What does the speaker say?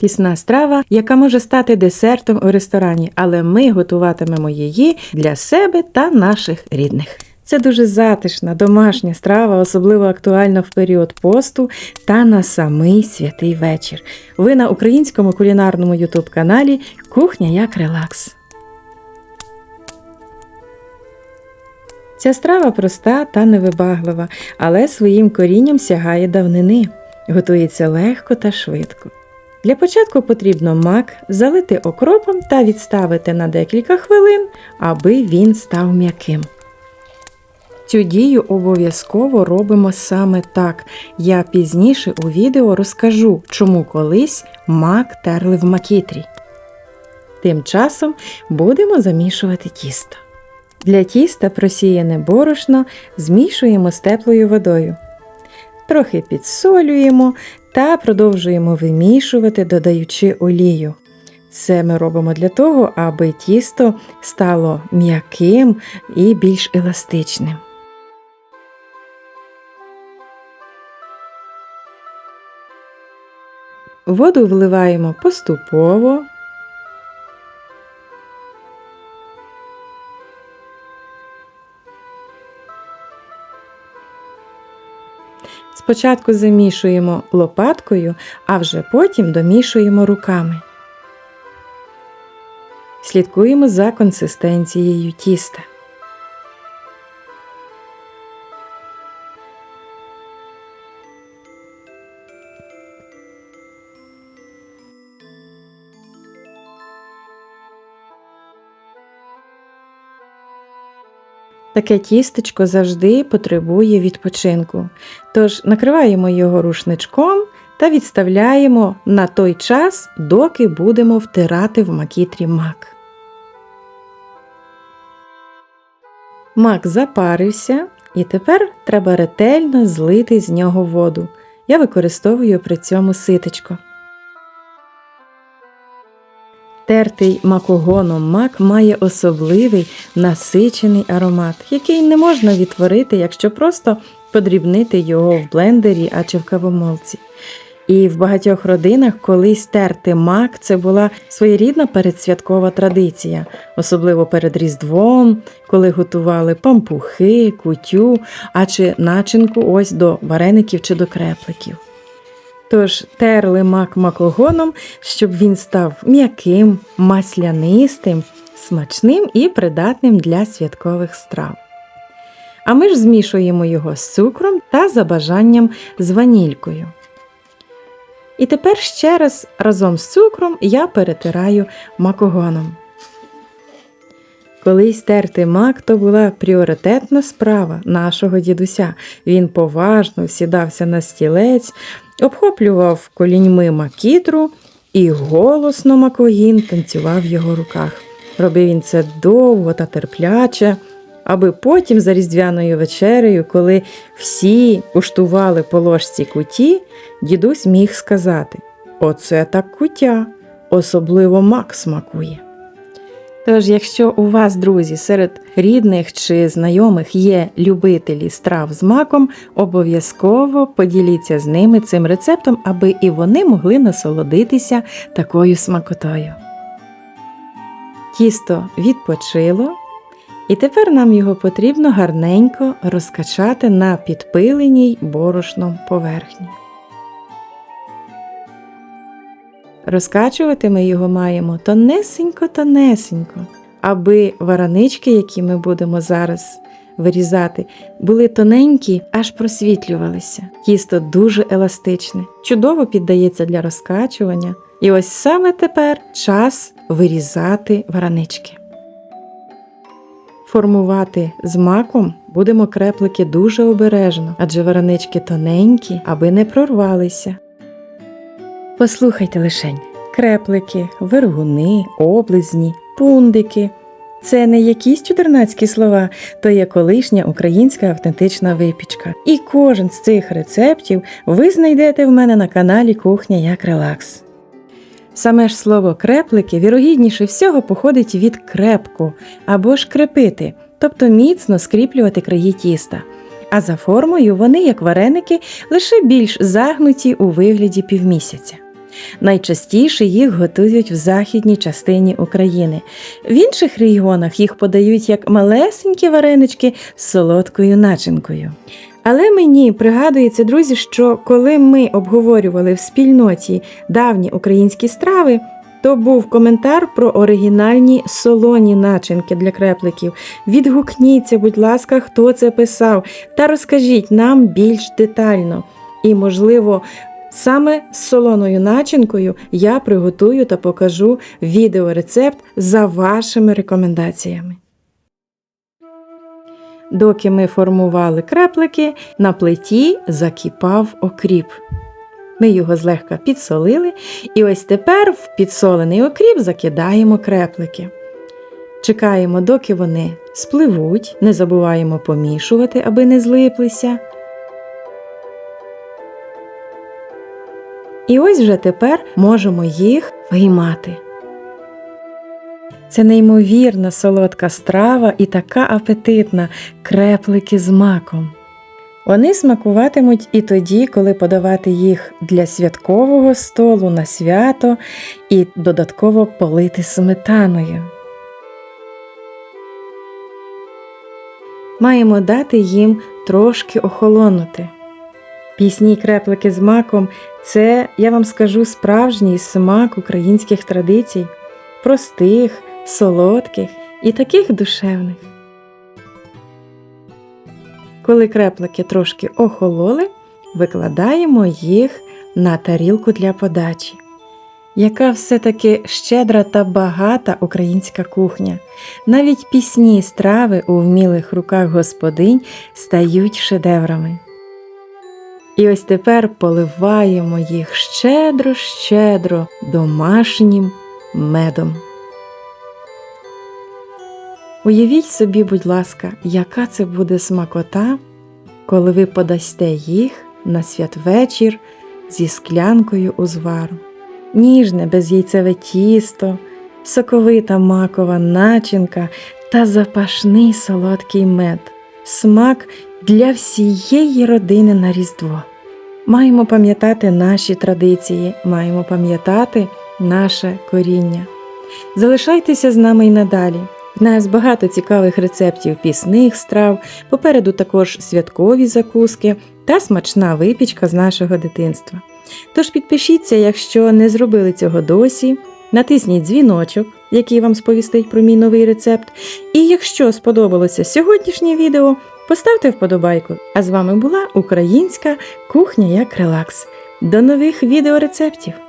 Пісна страва, яка може стати десертом у ресторані, але ми готуватимемо її для себе та наших рідних. Це дуже затишна, домашня страва, особливо актуальна в період посту та на самий святий вечір. Ви на українському кулінарному ютуб каналі Кухня як релакс. Ця страва проста та невибаглива, але своїм корінням сягає давнини. Готується легко та швидко. Для початку потрібно мак залити окропом та відставити на декілька хвилин, аби він став м'яким. Цю дію обов'язково робимо саме так. Я пізніше у відео розкажу, чому колись мак терли в макітрі. Тим часом будемо замішувати тісто. Для тіста просіяне борошно змішуємо з теплою водою. Трохи підсолюємо та продовжуємо вимішувати, додаючи олію. Це ми робимо для того, аби тісто стало м'яким і більш еластичним. Воду вливаємо поступово. Спочатку замішуємо лопаткою, а вже потім домішуємо руками. Слідкуємо за консистенцією тіста. Таке тістечко завжди потребує відпочинку. Тож накриваємо його рушничком та відставляємо на той час, доки будемо втирати в макітрі мак. Мак запарився, і тепер треба ретельно злити з нього воду. Я використовую при цьому ситечко. Тертий макогоном мак має особливий насичений аромат, який не можна відтворити, якщо просто подрібнити його в блендері а чи в кавомолці. І в багатьох родинах колись терти мак це була своєрідна передсвяткова традиція, особливо перед Різдвом, коли готували пампухи, кутю, а чи начинку ось до вареників чи до крепликів. Тож терли мак макогоном, щоб він став м'яким, маслянистим, смачним і придатним для святкових страв. А ми ж змішуємо його з цукром та за бажанням з ванількою. І тепер ще раз разом з цукром я перетираю макогоном. Колись терти мак то була пріоритетна справа нашого дідуся. Він поважно сідався на стілець, обхоплював коліньми макітру і голосно макогін танцював в його руках. Робив він це довго та терпляче, аби потім за різдвяною вечерею, коли всі куштували по ложці куті, дідусь міг сказати: Оце так кутя, особливо мак смакує. Тож, якщо у вас, друзі, серед рідних чи знайомих є любителі страв з маком, обов'язково поділіться з ними цим рецептом, аби і вони могли насолодитися такою смакотою. Тісто відпочило, і тепер нам його потрібно гарненько розкачати на підпиленій борошном поверхні. Розкачувати ми його маємо тонесенько-тонесенько, аби варанички, які ми будемо зараз вирізати, були тоненькі, аж просвітлювалися. Тісто дуже еластичне, чудово піддається для розкачування. І ось саме тепер час вирізати варанички. Формувати з маком будемо креплики дуже обережно, адже варанички тоненькі, аби не прорвалися. Послухайте лишень креплики, вергуни, облизні, пундики. Це не якісь чудернацькі слова, то є колишня українська автентична випічка. І кожен з цих рецептів ви знайдете в мене на каналі Кухня як Релакс. Саме ж слово креплики вірогідніше всього походить від крепку або ж крепити, тобто міцно скріплювати краї тіста. А за формою вони, як вареники, лише більш загнуті у вигляді півмісяця. Найчастіше їх готують в західній частині України. В інших регіонах їх подають як малесенькі варенички з солодкою начинкою. Але мені пригадується, друзі, що коли ми обговорювали в спільноті давні українські страви, то був коментар про оригінальні солоні начинки для крепликів. Відгукніться, будь ласка, хто це писав, та розкажіть нам більш детально. І, можливо, саме з солоною начинкою я приготую та покажу відеорецепт за вашими рекомендаціями. Доки ми формували креплики, на плиті закипав окріп. Ми його злегка підсолили, і ось тепер в підсолений окріп закидаємо креплики. Чекаємо, доки вони спливуть, не забуваємо помішувати, аби не злиплися. І ось вже тепер можемо їх виймати. Це неймовірна солодка страва і така апетитна креплики з маком. Вони смакуватимуть і тоді, коли подавати їх для святкового столу на свято і додатково полити сметаною. Маємо дати їм трошки охолонути. Пісні креплики з маком це, я вам скажу, справжній смак українських традицій, простих, солодких і таких душевних. Коли креплики трошки охололи, викладаємо їх на тарілку для подачі. Яка все-таки щедра та багата українська кухня. Навіть пісні страви у вмілих руках господинь стають шедеврами. І ось тепер поливаємо їх щедро-щедро домашнім медом. Уявіть собі, будь ласка, яка це буде смакота, коли ви подасте їх на святвечір зі склянкою узвару. Ніжне безяйцеве тісто, соковита макова начинка та запашний солодкий мед, смак для всієї родини на Різдво. Маємо пам'ятати наші традиції, маємо пам'ятати наше коріння. Залишайтеся з нами й надалі. В нас багато цікавих рецептів пісних страв, попереду також святкові закуски та смачна випічка з нашого дитинства. Тож підпишіться, якщо не зробили цього досі, натисніть дзвіночок, який вам сповістить про мій новий рецепт. І якщо сподобалося сьогоднішнє відео, поставте вподобайку. А з вами була українська кухня як релакс. До нових відеорецептів!